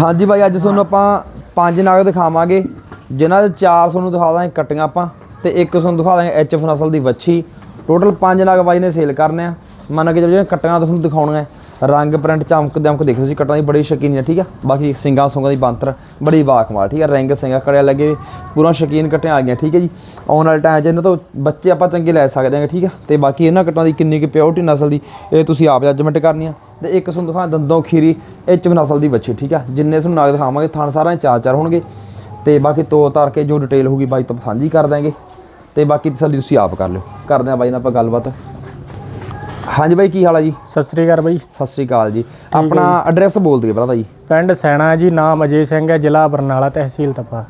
ਹਾਂਜੀ ਬਾਈ ਅੱਜ ਤੁਹਾਨੂੰ ਆਪਾਂ ਪੰਜ ਨਾਗ ਦਿਖਾਵਾਂਗੇ, ਜਿਨ੍ਹਾਂ ਦੇ ਚਾਰ ਤੁਹਾਨੂੰ ਦਿਖਾ ਦਾਂਗੇ ਕੱਟੀਆਂ ਆਪਾਂ ਤੇ ਇੱਕ ਤੁਹਾਨੂੰ ਦਿਖਾ ਦਾਂਗੇ ਐਚਐਫ ਨਸਲ ਦੀ ਵੱਛੀ। ਟੋਟਲ ਪੰਜ ਨਾਗ ਬਾਈ ਨੇ ਸੇਲ ਕਰਨੇ ਆ। ਮੰਨ ਕੇ ਚੱਲੋ ਜਿਹੜੀਆਂ ਕੱਟੀਆਂ ਤੁਹਾਨੂੰ ਦਿਖਾਉਣੀਆਂ ਰੰਗ ਪ੍ਰਿੰਟ ਚਮਕ ਦਮਕ ਦੇਖੋ ਤੁਸੀਂ ਕੱਟਾਂ ਦੀ ਬੜੀ ਸ਼ਕੀਨ ਹੈ ਠੀਕ ਆ? ਬਾਕੀ ਸਿੰਗਾਂ ਸੁੰਗਾਂ ਦੀ ਬੰਤਰ ਬੜੀ ਬਾਕਮਾਲ ਠੀਕ ਆ? ਰਿੰਗ ਸਿੰਗਾ ਕੜਿਆ ਲੱਗੇ ਪੂਰਾ ਸ਼ਕੀਨ ਕੱਟੀਆਂ ਆ ਗਈਆਂ, ਠੀਕ ਹੈ ਜੀ? ਆਉਣ ਵਾਲੇ ਟਾਈਮ 'ਚ ਇਹਨਾਂ ਤੋਂ ਬੱਚੇ ਆਪਾਂ ਚੰਗੇ ਲੈ ਸਕਦੇ ਹਾਂ ਠੀਕ ਆ? ਤੇ ਬਾਕੀ ਇਹਨਾਂ ਕੱਟਾਂ ਦੀ ਕਿੰਨੀ ਕਿ ਪਿਓਰਟੀ ਨਸਲ ਦੀ, ਇਹ ਤੁਸੀਂ ਆਪ ਜੱਜਮੈਂਟ ਕਰਨੀ ਆ। ਤੇ ਇੱਕ ਤੁਹਾਨੂੰ ਦਿਖਾ ਦੰਦੋਂ ਖੀਰੀ ਐਚ ਨਸਲ ਦੀ ਬੱਚੀ ਠੀਕ ਆ? ਜਿੰਨੇ ਤੁਹਾਨੂੰ ਨਾਗ ਦਿਖਾਵਾਂਗੇ ਥਣ ਸਾਰਿਆਂ 'ਚ ਚਾਰ ਚਾਰ ਹੋਣਗੇ। ਤੇ ਬਾਕੀ ਤੋ ਤਾਰ ਕੇ ਜੋ ਡਿਟੇਲ ਹੋਊਗੀ ਬਾਈ ਤੋਂ ਸਾਂਝੀ ਕਰ ਦਾਂਗੇ ਤੇ ਬਾਕੀ ਤਸੱਲੀ ਤੁਸੀਂ ਆਪ ਕਰ ਲਿਓ। ਕਰਦੇ ਆ ਬਾਈ ਨਾਲ ਆਪਾਂ ਗੱਲਬਾਤ। ਹਾਂਜੀ ਬਾਈ ਕੀ ਹਾਲ ਆ ਜੀ? ਸਤਿ ਸ੍ਰੀ ਅਕਾਲ ਬਾਈ। ਸਤਿ ਸ਼੍ਰੀ ਅਕਾਲ ਜੀ। ਆਪਣਾ ਐਡਰੈਸ ਬੋਲ ਦਈਏ ਭਰਾ ਜੀ। ਪਿੰਡ ਸੈਣਾ ਜੀ ਨਾਮ ਅਜੇ ਸਿੰਘ ਹੈ ਜ਼ਿਲ੍ਹਾ ਬਰਨਾਲਾ ਤਹਿਸੀਲ ਤਪਾ।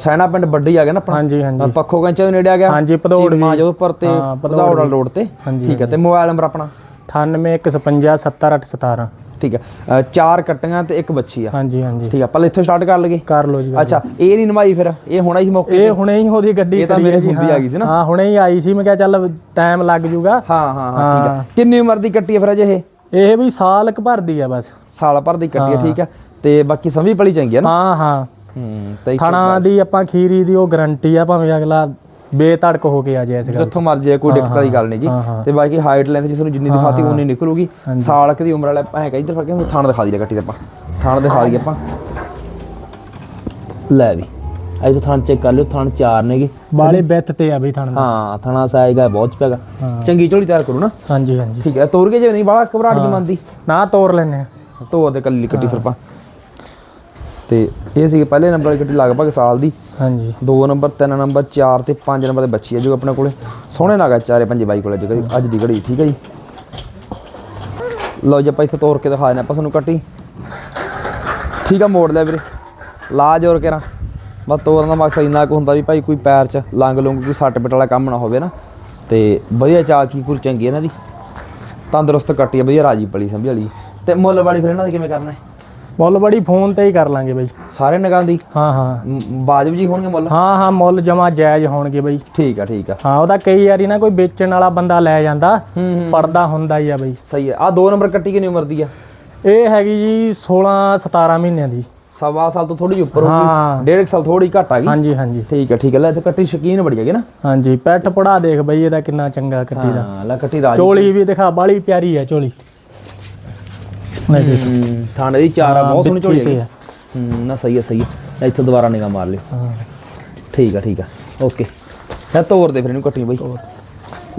ਸੈਣਾ ਪਿੰਡ ਵੱਡੀ ਆ ਗਿਆ ਨਾ ਆਪਣਾ? ਹਾਂਜੀ ਹਾਂਜੀ। ਪੱਖੋ ਕੰਚਾ ਦੇ ਨੇੜੇ ਆ ਗਿਆ। ਹਾਂਜੀ, ਭਦੌੜ ਚੀਮਾ ਵੀ। ਜੋਧਪੁਰ ਤੇ ਵਾਲਾ ਰੋਡ ਤੇ। ਠੀਕ ਹੈ ਤੇ ਮੋਬਾਈਲ ਨੰਬਰ ਆਪਣਾ? 9815570817 ਠੀਕ ਹੈ। ਚਾਰ ਕੱਟੀਆਂ ਤੇ ਇੱਕ ਬੱਚੀ ਆ। ਹਾਂਜੀ ਹਾਂਜੀ। ਠੀਕ ਆ ਪਹਿਲਾਂ ਇੱਥੋਂ ਸਟਾਰਟ ਕਰ ਲਈਏ? ਕਰ ਲਓ ਜੀ ਅੱਛਾ ਇਹ ਨਹੀਂ ਨਮਾਈ ਫਿਰ? ਇਹ ਹੋਣਾ ਹੀ ਮੌਕੇ ਇਹ ਹੁਣੇ ਹੀ ਉਹਦੀ ਗੱਡੀ ਇਹ ਤਾਂ ਮੇਰੇ ਹੁੰਦੀ। ਆ ਗਈ ਸੀ ਨਾ। ਹਾਂ ਹੁਣੇ ਹੀ ਆਈ ਸੀ ਮੈਂ ਕਿਹਾ ਚੱਲ ਟਾਈਮ ਲੱਗ ਜੂਗਾ। ਹਾਂ ਹਾਂ ਹਾਂ ਠੀਕ ਆ ਕਿੰਨੀ ਉਮਰ ਦੀ ਕੱਟੀ ਹੈ ਫਿਰ ਅਜੇ ਇਹ? ਇਹ ਵੀ ਸਾਲ ਕੁ ਭਰਦੀ ਆ ਬਸ। ਸਾਲ ਭਰ ਦੀ ਕੱਟੀ ਹੈ। ਠੀਕ ਆ ਤੇ ਬਾਕੀ ਸਮੀ ਪਲੀ ਚੰਗੀ ਹੈ ਨਾ? ਹਾਂ ਹਾਂ। ਹੂੰ ਤੇ ਥਣਾ ਦੀ ਆਪਾਂ ਖੀਰੀ ਦੀ ਉਹ ਗਰੰਟੀ ਆ ਭਾਵੇਂ ਅਗਲਾ ਬੇਤੜਕ ਹੋ ਕੇ ਆ ਜਾਏ ਇਸ ਗੱਲ ਜਿੱਥੋਂ ਮਰਜ਼ੀ ਹੈ ਕੋਈ ਦਿੱਕਤ ਵਾਲੀ ਗੱਲ ਨਹੀਂ ਜੀ। ਤੇ ਬਾਕੀ ਹਾਈਟ ਲੈਂਥ ਜਿਸ ਨੂੰ ਜਿੰਨੀ ਦਿਖਾਤੀ ਉਨੀ ਨਿਕਲੂਗੀ। ਸਾਲ ਕੁ ਦੀ ਉਮਰ ਵਾਲਾ ਐ ਕਹੀ ਇੱਧਰ ਫੜ ਕੇ ਥਾਣ ਦਿਖਾ ਦਈਏ ਕੱਟੀ ਤੇ ਆਪਾਂ। ਥਾਣ ਦਿਖਾ ਦਈਏ ਆਪਾਂ। ਲੈ ਵੀ ਅੱਜ ਥਾਣ ਚੈੱਕ ਕਰ ਲਿਓ ਥਾਣ ਚਾਰ ਨੇਗੇ। ਬਾਲੇ ਬਿੱਤ ਤੇ ਆ ਬਈ ਥਣ ਦਾ। ਹਾਂ ਥਾਣਾ ਸਾਈਜ਼ ਦਾ ਬਹੁਤ ਪਿਆਗਾ ਹਾਂ। ਚੰਗੀ ਝੋਲੀ ਤਿਆਰ ਕਰੋ ਨਾ। ਹਾਂਜੀ ਹਾਂਜੀ। ਠੀਕ ਹੈ ਤੋਰ ਕੇ ਜੇ ਨਹੀਂ ਬਾਹਲਾ ਘਬਰਾਹਟ ਜੀ ਮੰਨਦੀ। ਨਾ ਤੋੜ ਲੈਨੇ ਆ ਧੋ ਦੇ ਕੱਲੀ ਕੱਟੀ ਫਿਰ ਆਪਾਂ। ਤੇ ਇਹ ਸੀ ਪਹਿਲੇ ਨੰਬਰ ਵਾਲੀ ਕੱਟੀ ਲਗਭਗ ਸਾਲ ਦੀ। ਹਾਂਜੀ। 2 ਨੰਬਰ 3 ਨੰਬਰ 4 ਤੇ 5 ਨੰਬਰ ਦੇ ਬੱਚੀ ਹੈ ਜੋ ਆਪਣੇ ਕੋਲੇ। ਸੋਹਣੇ ਲੱਗਾ ਚਾਰੇ ਪੰਜੇ ਬਾਈ ਕੋਲੇ ਜਿਹੜੀ ਅੱਜ ਦੀ ਘੜੀ ਠੀਕ ਹੈ ਜੀ? ਲਓ ਜੀ ਆਪਾਂ ਇੱਥੇ ਤੋੜ ਕੇ ਦਿਖਾ ਦਿੰਦੇ ਆਪਾਂ ਤੁਹਾਨੂੰ ਕੱਟੀ। ਠੀਕ ਆ ਮੋੜ ਲਿਆ ਵੀਰੇ। ਲਾ ਜੋਰ ਕੇ ਨਾ। ਬਸ ਤੋੜਨ ਦਾ ਮਕਸਦ ਇੰਨਾ ਕੁ ਹੁੰਦਾ ਵੀ ਭਾਈ ਕੋਈ ਪੈਰ 'ਚ ਲੰਗ ਲੁੰਗ ਕੋਈ ਸੱਟ ਪਿੱਟ ਵਾਲਾ ਕੰਮ ਨਾ ਹੋਵੇ ਨਾ। ਤੇ ਵਧੀਆ ਚਾਲ ਚੂਲ ਪੂਰੀ ਚੰਗੀ ਇਹਨਾਂ ਦੀ। ਤੰਦਰੁਸਤ ਕੱਟੀ ਵਧੀਆ ਰਾਜੀ ਪਲੀ ਸੰਭੀ ਵਾਲੀ। ਤੇ ਮੁੱਲ ਵਾਲੀ ਫਿਰ ਇਹਨਾਂ ਦੀ ਕਿਵੇਂ ਕਰਨਾ ਹੈ? ਮੁੱਲ ਬੜੀ ਫੋਨ ਤੇ ਹੀ ਕਰ ਲਾਂਗੇ ਬਈ। ਸਾਰੇ ਨਗਾਂ ਦੀ? ਹਾਂ ਹਾਂ। ਬਾਜਬ ਜੀ ਹੋਣਗੇ ਮੁੱਲ? ਹਾਂ ਹਾਂ ਮੁੱਲ ਜਮਾ ਜਾਇਜ਼ ਹੋਣਗੇ ਬਈ। ਠੀਕ ਆ ਠੀਕ ਆ। ਹਾਂ ਉਹਦਾ ਕਈ ਵਾਰੀ ਨਾ ਕੋਈ ਵੇਚਣ ਵਾਲਾ ਬੰਦਾ ਲੈ ਜਾਂਦਾ ਪੜਦਾ ਹੁੰਦਾ ਹੀ ਆ ਬਈ। ਸਹੀ ਹੈ ਆ ਦੋ ਨੰਬਰ ਕੱਟੀ ਕਿੰਨੀ ਉਮਰ ਦੀ ਆ? ਇਹ ਹੈਗੀ ਜੀ 16 17 ਮਹੀਨਿਆਂ ਦੀ। ਸਵਾ ਸਾਲ ਤੋਂ ਥੋੜੀ ਉੱਪਰ। ਹੋਊਗੀ ਡੇਢ ਸਾਲ ਥੋੜੀ ਘੱਟ ਆ ਗਈ। ਹਾਂਜੀ ਹਾਂਜੀ। ਠੀਕ ਹੈ ਠੀਕ ਹੈ ਲੈ ਤੇ ਕੱਟੀ ਸ਼ਕੀਨ ਬੜੀ ਹੈਗੀ ਨਾ। ਹਾਂਜੀ ਪੈਠ ਪੜਾ ਦੇਖ ਬਈ ਇਹਦਾ ਕਿੰਨਾ ਚੰਗਾ ਕੱਟੀ ਦਾ। ਹਾਂ ਲੈ ਕੱਟੀ ਰਾਜ। ਚੋਲੀ ਵੀ ਦਿਖਾ ਬਾਲੀ ਪਿਆਰੀ ਹੈ ਚੋਲੀ। ਲੈ ਦੇਖ ਥਾਣੇ ਦੀ ਚਾਰ ਆ ਬਹੁਤ ਸੋਹਣੀ ਝੋਲੀ ਬਿੱਠੀ ਹੈ ਨਾ ਸਹੀ ਹੈ ਸਹੀ ਹੈ ਇੱਥੋਂ ਦੁਬਾਰਾ ਨਿਗਾ ਮਾਰ ਲਿਓ ਹਾਂ। ਠੀਕ ਆ ਠੀਕ ਆ। ਓਕੇ। ਇਹ ਤੋਰ ਦੇ ਫਿਰ ਇਹਨੂੰ ਕੱਟੀ ਬਈ।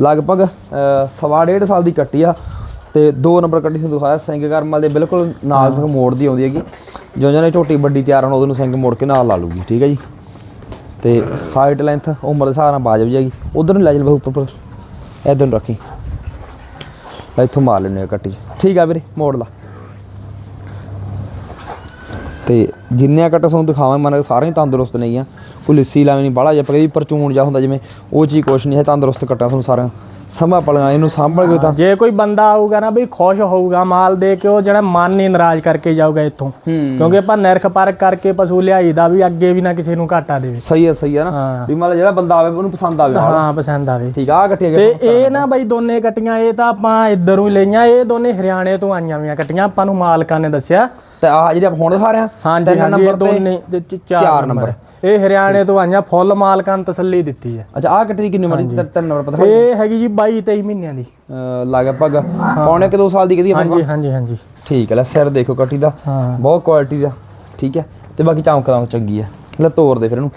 ਲਗਭਗ ਅਹ, ਸਵਾ ਡੇਢ ਸਾਲ ਦੀ ਕੱਟੀ ਆ ਤੇ ਦੋ ਨੰਬਰ ਕੱਟੀ ਤੁਹਾਨੂੰ ਦਿਖਾਇਆ। ਸਿੰਘ ਕਰਮਲ ਦੇ ਬਿਲਕੁਲ ਨਾਲ ਫਿਰ ਮੋੜ ਦੀ ਆਉਂਦੀ ਹੈਗੀ। ਜਿਉਂ ਜਿਉਂ ਇਹ ਝੋਟੀ ਵੱਡੀ ਤਿਆਰ ਹੋਣ ਉਹਦੇ ਨੂੰ ਸਿੰਘ ਮੋੜ ਕੇ ਨਾਲ ਲਾ ਲੂਗੀ। ਠੀਕ ਹੈ ਜੀ? ਤੇ ਹਾਈਟ ਲੈਂਥ ਉਮਰ ਦੇ ਹਿਸਾਬ ਨਾਲ ਬਾਜਬ ਜਾਏਗੀ ਉਧਰ ਨੂੰ ਲੈ ਜਾਣ ਬਹੂ ਉੱਪਰ ਇਧਰ ਨੂੰ ਰੱਖੀ। ਲੈ ਇੱਥੋਂ ਮਾਰ ਲੈਣੇ ਕੱਟੀ। ਠੀਕ ਆ ਵੀਰੇ ਮੋੜ ਲਾ। ਤੇ ਜਿੰਨੇ ਕੱਟ ਤੁਹਾਨੂੰ ਦਿਖਾਵਾਂ ਮਨ ਸਾਰੇ ਹੀ ਤੰਦਰੁਸਤ ਨਹੀਂ ਆ। ਕੋਈ ਲਿੱਸੀ ਲਾਵੇਂ ਨਹੀਂ ਬਾਹਲਾ ਜਿਹਾ ਕਦੀ ਪਰਚੂਨ ਜਾ ਹੁੰਦਾ ਜਿਵੇਂ ਉਹ ਚੀਜ਼ ਕੁਛ ਨਹੀਂ ਹੈ ਤੰਦਰੁਸਤ ਕੱਟਾ ਤੁਹਾਨੂੰ ਸਾਰਾ ਸੰਭਾ ਪਲਣਾ ਇਹਨੂੰ ਸੰਭਲ ਕੇ ਤਾਂ। ਜੇ ਕੋਈ ਬੰਦਾ ਆਊਗਾ ਨਾ ਬਈ ਖੁਸ਼ ਹੋਊਗਾ ਮਾਲ ਦੇ ਕੇ ਉਹ ਜਿਹੜਾ ਮਨ ਨਹੀਂ ਨਾਰਾਜ਼ ਕਰਕੇ ਜਾਊਗਾ ਇੱਥੋਂ। ਕਿਉਂਕਿ ਆਪਾਂ ਨਿਰਖ ਪਰਖ ਕਰਕੇ ਪਸ਼ੂ ਲਿਆਈਦਾ ਵੀ ਅੱਗੇ ਵੀ ਨਾ ਕਿਸੇ ਨੂੰ ਘਾਟਾ ਦੇਵੇ। ਸਹੀ ਹੈ ਸਹੀ ਹੈ ਨਾ। ਵੀ ਮਤਲਬ ਜਿਹੜਾ ਬੰਦਾ ਆਵੇ ਉਹਨੂੰ ਪਸੰਦ ਆਵੇ। ਹਾਂ ਪਸੰਦ ਆਵੇ। ਠੀਕ ਆ ਆਹ ਕੱਟੀ ਤੇ ਇਹ ਨਾ ਬਈ ਦੋਨੇ ਕਟੀਆਂ ਇਹ ਤਾਂ ਆਪਾਂ ਇੱਧਰੋਂ ਹੀ ਲਈਆਂ ਇਹ ਦੋਨੇ ਹਰਿਆਣੇ ਤੋਂ ਆਈਆਂ ਵੀਆਂ ਕਟੀਆਂ ਆਪਾਂ ਨੂੰ ਮਾਲਕਾਂ ਨੇ ਦੱਸਿਆ ਤੇ ਆਹ ਜਿਹੜੇ ਆਪਾਂ ਹੁਣ ਦਿਖਾ ਰਹੇ ਆ ਹਾਂਜੀ ਹਾਂਜੀ ਇਹ ਦੋਨੇ ਚਾਰ ਨੰਬਰ। ਇਹ ਹਰਿਆਣੇ ਤੋਂ ਆਈਆਂ ਫੁੱਲ ਮਾਲਕਾਂ ਨੇ ਤਸੱਲੀ ਦਿੱਤੀ ਹੈ। ਅੱਛਾ ਆਹ ਕੱਟੀ ਦੀ ਕਿੰਨੀ ਉਮਰ ਦੀ ਤਿੰਨ- ਨੰਬਰ ਪਤਾ ਇਹ ਹੈਗੀ ਜੀ 22 23 ਮਹੀਨਿਆਂ ਦੀ। ਲਗਭਗ। ਪੌਣੇ ਕਿ 2 ਸਾਲ ਦੀ ਕਦੀ ਹਾਂਜੀ ਹਾਂਜੀ ਹਾਂਜੀ। ਠੀਕ ਹੈ ਲੈ ਸਿਰ ਦੇਖੋ ਕੱਟੀ ਦਾ। ਹਾਂ। ਬਹੁਤ ਕੁਆਲਿਟੀ ਦਾ ਠੀਕ ਹੈ। ਤੇ ਬਾਕੀ ਚਮਕਦਾ ਚੰਗੀ ਹੈ। ਲੈ ਤੋੜ ਦੇ ਫਿਰ ਇਹਨੂੰ।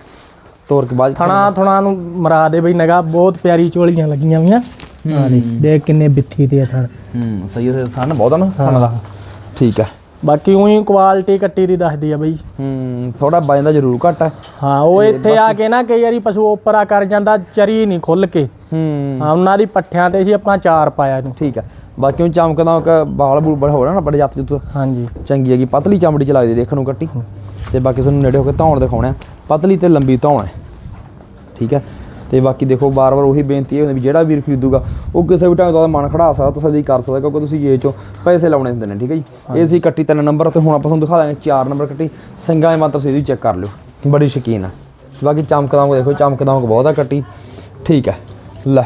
ਤੋੜ ਕੇ ਬਾਅਦ ਥਣਾ ਥਣਾ ਨੂੰ ਮਰਾ ਦੇ ਬਈ ਨਗਾ ਬਹੁਤ ਪਿਆਰੀ ਝੋਲੀਆਂ ਲੱਗੀਆਂ ਵੀਆਂ ਹਾਂ। ਦੇਖ ਕਿੰਨੇ ਬਿੱਥੀ ਤੇ ਆ ਥਣ। ਹੂੰ ਸਹੀ ਹੈ ਥਣ ਬਹੁਤ ਆ ਨਾ ਥਣ ਦਾ। ਠੀਕ ਹੈ। ਬਾਕੀ ਉਹੀ ਕੁਆਲਿਟੀ ਕੱਟੀ ਦੀ ਦੱਸਦੀ ਆ ਬਈ। ਹੂੰ ਥੋੜਾ ਵਜਨ ਦਾ ਜ਼ਰੂਰ ਘੱਟ ਹੈ ਹਾਂ ਉਹ ਇੱਥੇ ਆ ਕੇ ਨਾ ਕਈ ਵਾਰੀ ਪਸ਼ੂ ਉਪਰਾ ਕਰ ਜਾਂਦਾ ਚਰੀ ਨਹੀਂ ਖੁੱਲ ਕੇ। ਹੂੰ। ਹਾਂ ਉਹਨਾਂ ਦੀ ਪੱਠਿਆਂ ਤੇ ਸੀ ਆਪਾਂ ਚਾਰ ਪਾਇਆ ਇਹਨੂੰ। ਠੀਕ ਹੈ ਬਾਕੀ ਉਹ ਚਮਕਦਾ ਉਹ ਬਾਲ ਬੂਲ ਬੜਾ ਹੋ ਰਿਹਾ ਨਾ ਬੜੇ ਜੱਤ ਜੁੱਤ। ਹਾਂਜੀ। ਚੰਗੀ ਹੈਗੀ ਪਤਲੀ ਚਮੜੀ ਚ ਲੱਗਦੀ ਦੇਖਣ ਨੂੰ ਕੱਟੀ ਤੇ ਬਾਕੀ ਤੁਹਾਨੂੰ ਨੇੜੇ ਹੋ ਕੇ ਧੌਣ ਦਿਖਾਉਣਾ। ਪਤਲੀ ਤੇ ਲੰਬੀ ਧੌਣ ਹੈ ਠੀਕ ਹੈ ਤੇ ਬਾਕੀ ਦੇਖੋ ਬਾਰ-ਬਾਰ ਉਹੀ ਬੇਨਤੀ ਹੈ ਵੀ ਜਿਹੜਾ ਵੀਰ ਖਰੀਦੂਗਾ ਉਹ ਕਿਸੇ ਵੀ ਢੰਗ ਦਾ ਉਹਦਾ ਮਨ ਖੜਾ ਸਕਦਾ ਤਸੱਲੀ ਕਰ ਸਕਦਾ ਕਿਉਂਕਿ ਤੁਸੀਂ ਇਹ ਚੋਂ ਪੈਸੇ ਲਾਉਣੇ ਹੁੰਦੇ ਨੇ ਠੀਕ ਹੈ ਜੀ? ਇਹ ਸੀ ਕੱਟੀ ਤਿੰਨ ਨੰਬਰ ਤੇ ਹੁਣ ਆਪਾਂ ਤੁਹਾਨੂੰ ਦਿਖਾ ਦਾਂਗੇ ਚਾਰ ਨੰਬਰ ਕੱਟੀ ਸਿੰਘਾਂ ਦੇ ਮਾਤਰ ਸੀ ਇਹਦੀ ਚੈੱਕ ਕਰ ਲਿਓ ਬੜੀ ਸ਼ਕੀਨ ਆ। ਬਾਕੀ ਚਮਕਦਾਮ ਦੇਖੋ ਚਮਕਦਾਮ ਬਹੁਤ ਆ ਕੱਟੀ ਠੀਕ ਹੈ। ਲੈ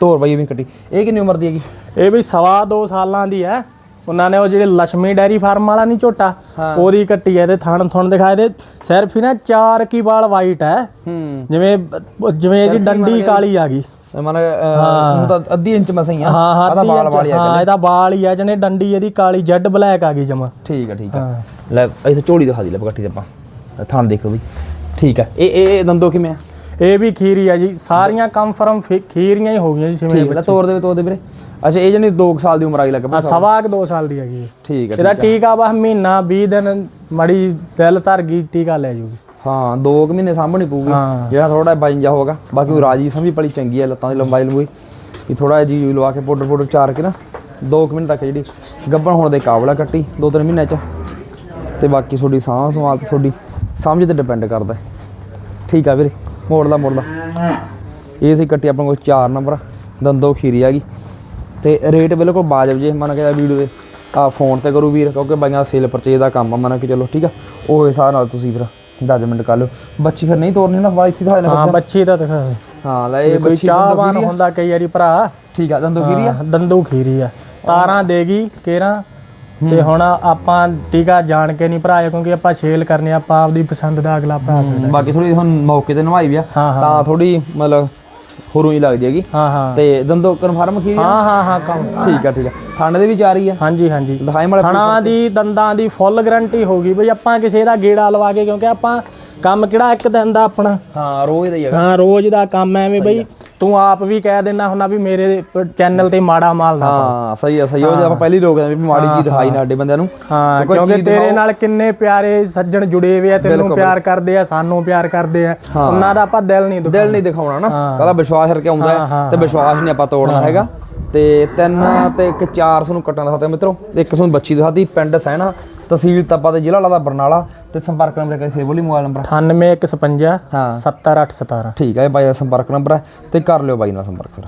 ਤੋਰ ਬਈ ਇਹ ਵੀ ਕੱਟੀ ਇਹ ਕਿੰਨੀ ਉਮਰ ਦੀ ਹੈਗੀ? ਇਹ ਵੀ ਸਵਾ ਦੋ ਸਾਲਾਂ ਦੀ ਹੈ। ਉਹਨਾਂ ਨੇ ਉਹ ਜਿਹੜੇ ਲక్ష్ਮੀ ਡੈਰੀ ਫਾਰਮ ਵਾਲਾ ਨਹੀਂ ਝੋਟਾ ਉਹਦੀ ਕੱਟੀ ਹੈ ਤੇ ਥਣ ਥਣ ਦਿਖਾਏ ਤੇ ਸਿਰਫ ਹੀ ਨਾ ਚਾਰ ਕੀ ਵਾਲ ਵਾਈਟ ਹੈ। ਜਿਵੇਂ ਜਿਵੇਂ ਇਹਦੀ ਡੰਡੀ ਕਾਲੀ ਆ ਗਈ। ਮਨ ਹੁਣ ਤਾਂ ਅੱਧੀ ਇੰਚ ਮਸਾਂ ਹੀ ਆ। ਹਾਂ ਹਾਂ ਅੱਧੀ ਵਾਲ ਵਾਲੀ ਆ ਹਾਂ ਇਹਦਾ ਵਾਲ ਹੀ ਆ ਜਨੇ ਡੰਡੀ ਇਹਦੀ ਕਾਲੀ ਜੈਡ ਬਲੈਕ ਆ ਗਈ ਜਮਾ। ਠੀਕ ਆ ਠੀਕ ਆ। ਲੈ ਇੱਥੇ ਝੋਲੀ ਦਿਖਾ ਦੀ ਲੈ ਪਕੱਟੀ ਤੇ ਆਪਾਂ। ਥਾਂ ਦੇਖੋ ਵੀ। ਠੀਕ ਆ। ਇਹ ਇਹ ਇਹ ਦੰਦੋ ਕਿਵੇਂ ਆ? ਇਹ ਵੀ ਖੀਰੀ ਆ ਜੀ ਸਾਰੀਆਂ ਕੰਫਰਮ ਖੀਰੀਆਂ ਹੀ ਹੋ ਗਈਆਂ ਜੀ ਸਿਵੇਂ ਠੀਕ ਹੈ ਤੋਰ ਦੇ ਤੋਰ ਦੇ ਵੀਰੇ। ਅੱਛਾ ਇਹ ਜਣੀ 2 ਸਾਲ ਦੀ ਉਮਰ ਆਈ ਲੱਗ ਆ ਸਵਾ ਕੁ ਦੋ ਸਾਲ ਦੀ ਹੈਗੀ। ਠੀਕ ਆ ਇਹਦਾ ਟੀਕਾ ਬਸ ਮਹੀਨਾ 20 ਦਿਨ ਮੜੀ ਦਿਲ ਧਰ ਗਈ ਟੀਕਾ ਲੈ ਜੂਗੀ। ਹਾਂ 2 ਮਹੀਨੇ ਸਾਂਭਣੀ ਪਊਗੀ। ਹਾਂ। ਜਿਹੜਾ ਥੋੜਾ ਬਾਈਂਜਾ ਹੋਗਾ ਬਾਕੀ ਉਹ ਰਾਜੀ ਸਮਝੀ ਬੜੀ ਚੰਗੀ ਹੈ ਲੱਤਾਂ ਦੀ ਲੰਬਾਈ ਲੰਬੂਈ। ਕਿ ਥੋੜਾ ਜੀ ਲਵਾ ਕੇ ਪਾਊਡਰ ਪਾਊਡਰ ਚਾਰ ਕੇ ਨਾ 2 ਮਿੰਟ ਤੱਕ ਜਿਹੜੀ ਗੱਭਣ ਹੋਣ ਦੇ ਕਾਬਲ ਕੱਟੀ 2-3 ਮਹੀਨੇ ਚ। ਤੇ ਬਾਕੀ ਤੁਹਾਡੀ ਸਾਂਭ ਸੰਭਾਲ ਤੁਹਾਡੀ ਸਮਝ ਤੇ ਡਿਪੈਂਡ ਕਰਦਾ। ਹੈ। ਠੀਕ ਆ ਵੀਰੇ। ਮੋੜ ਲਾ ਮੋੜ ਲਾ ਇਹ ਸੀ ਕੱਟੀ ਆਪਣੇ ਕੋਲ 4 ਨੰਬਰ ਦੰਦੋ ਖੀਰੀ ਆ ਗਈ। ਤੇ ਰੇਟ ਬਿਲਕੁਲ ਬਾਜਬ ਜੇ ਮੰਨ ਕੇ ਵੀਡੀਓ ਦੇ। ਆ ਫੋਨ ਤੇ ਕਰੂ ਵੀਰ ਕਿਉਂਕਿ ਬਾਈਆਂ ਸੇਲ ਪਰਚੇਜ ਦਾ ਕੰਮ ਆ ਮੰਨ ਕੇ ਚਲੋ ਠੀਕ ਆ? ਉਹ ਹਿਸਾਬ ਨਾਲ ਤੁਸੀਂ ਫਿਰ ਜੱਜਮੈਂਟ ਕਰ ਲਓ। ਬੱਚੀ ਫਿਰ ਨਹੀਂ ਤੋਰਨੀ ਨਾ ਇੱਥੇ ਦਿਖਾ ਹਾਂ ਬੱਚੀ ਦਾ ਦਿਖਾ। ਹਾਂ ਲੈ ਇਹ ਬੱਚੀ ਚਾਹਵਾਨ ਹੁੰਦਾ ਕਈ ਵਾਰੀ ਭਰਾ। ਠੀਕ ਆ ਦੰਦੋ ਖੀਰੀ ਆ। ਦੰਦੂ ਖੀਰੀ ਆ। ਤਾਰਾਂ ਦੇਗੀ ਕੇਰਾ। ਤੇ ਹੁਣ ਆਪਾਂ ਟੀਕਾ ਜਾਣ ਕੇ ਨਹੀਂ ਭਰਾਇਆ ਕਿਉਂਕਿ ਆਪਾਂ ਛੇਲ ਕਰਨੇ ਆਪਾਂ ਆਪਦੀ ਪਸੰਦ ਦਾ ਅਗਲਾ ਭਰਾ ਸਕਦਾ। ਬਾਕੀ ਥੋੜੀ ਹੁਣ ਮੌਕੇ ਤੇ ਨਵਾਈ ਵੀ ਆ। ਤਾਂ ਥੋੜੀ ਮਤਲਬ ਹੋਰੂ ਹੀ ਲੱਗ ਜਾਏਗੀ ਹਾਂ ਹਾਂ। ਤੇ ਦੰਦੋ ਕਨਫਰਮ ਆ? ਹਾਂ ਹਾਂ ਹਾਂ ਕੰਮ। ਠੀਕ ਆ ਠੀਕ ਆ। ਥਾਣੇ ਦੇ ਵੀ ਚਾਰ ਹੀ ਆ? ਹਾਂਜੀ ਹਾਂਜੀ। ਦਿਖਾਈ ਮਾੜਾ ਥਣਾ ਦੀ ਦੰਦਾਂ ਦੀ ਫੁੱਲ ਗਾਰੰਟੀ ਹੋਗੀ ਬਈ ਆਪਾਂ ਕਿਸੇ ਦਾ ਗੇੜਾ ਲਵਾ ਕੇ ਕਿਉਂਕਿ ਆਪਾਂ ਕੰਮ ਕਿਹੜਾ ਇੱਕ ਦਿਨ ਦਾ ਆਪਣਾ। ਹਾਂ ਰੋਜ਼ ਦਾ ਹੀ ਹੈਗਾ। ਹਾਂ ਰੋਜ਼ ਦਾ ਕੰਮ ਐਵੇਂ ਬਈ ਤੂੰ ਆਪ ਵੀ ਕਹਿ ਦਿੰਦਾ ਹੁੰਨਾ ਵੀ ਮੇਰੇ ਚੈਨਲ ਤੇ ਮਾੜਾ ਮਾਲ ਨਾ ਹਾਂ ਸਹੀ ਆ ਸਹੀ ਆ। ਉਹ ਜੇ ਆਪਾਂ ਪਹਿਲੀ ਰੋਕਦੇ ਵੀ ਮਾੜੀ ਚੀਜ਼ ਦਿਖਾਈ ਨਾ ਸਾਡੇ ਬੰਦਿਆਂ ਨੂੰ। ਹਾਂ ਕੋਈ ਕਿਉਂਕਿ ਚੀਜ਼ ਤੇਰੇ ਨਾਲ ਕਿੰਨੇ ਪਿਆਰੇ ਸੱਜਣ ਜੁੜੇ ਹੋਏ ਆ ਤੈਨੂੰ ਪਿਆਰ ਕਰਦੇ ਆ ਸਾਨੂੰ ਪਿਆਰ ਕਰਦੇ ਆ। ਉਹਨਾਂ ਦਾ ਆਪਾਂ ਦਿਲ ਨਹੀਂ ਦਿਲ ਨਹੀਂ ਦਿਖਾਉਣਾ। ਨਾ। ਕਹਿੰਦਾ ਵਿਸ਼ਵਾਸ ਕਰਕੇ ਆਉਂਦਾ ਹਾਂ, ਹੈ ਤੇ ਵਿਸ਼ਵਾਸ ਨਹੀਂ ਆਪਾਂ ਤੋੜਨਾ ਹੈਗਾ। ਤੇ ਤਿੰਨ ਤੇ ਇੱਕ ਚਾਰ ਤੁਹਾਨੂੰ ਕੱਟਣ ਦਿਖਾਤੇ ਮਿੱਤਰੋ। ਇੱਕ ਤੁਹਾਨੂੰ ਬੱਚੀ ਦਿਖਾਤੀ ਪਿੰਡ ਸੈਣਾ। ਤਹਿਸੀਲ ਤਪਾ ਤੇ ਜ਼ਿਲ੍ਹਾ ਲਾਦਾ ਬਰਨਾਲਾ ਤੇ ਸੰਪਰਕ ਨੰਬਰ ਫੇਰ ਬੋਲੀ ਮੋਬਾਈਲ ਨੰਬਰ। 98 155 ਹਾਂ। 70817 ਠੀਕ ਹੈ ਇਹ ਬਾਈ ਦਾ ਸੰਪਰਕ ਨੰਬਰ ਹੈ ਤੇ ਕਰ ਲਿਓ ਬਾਈ ਨਾਲ ਸੰਪਰਕ ਫਿਰ।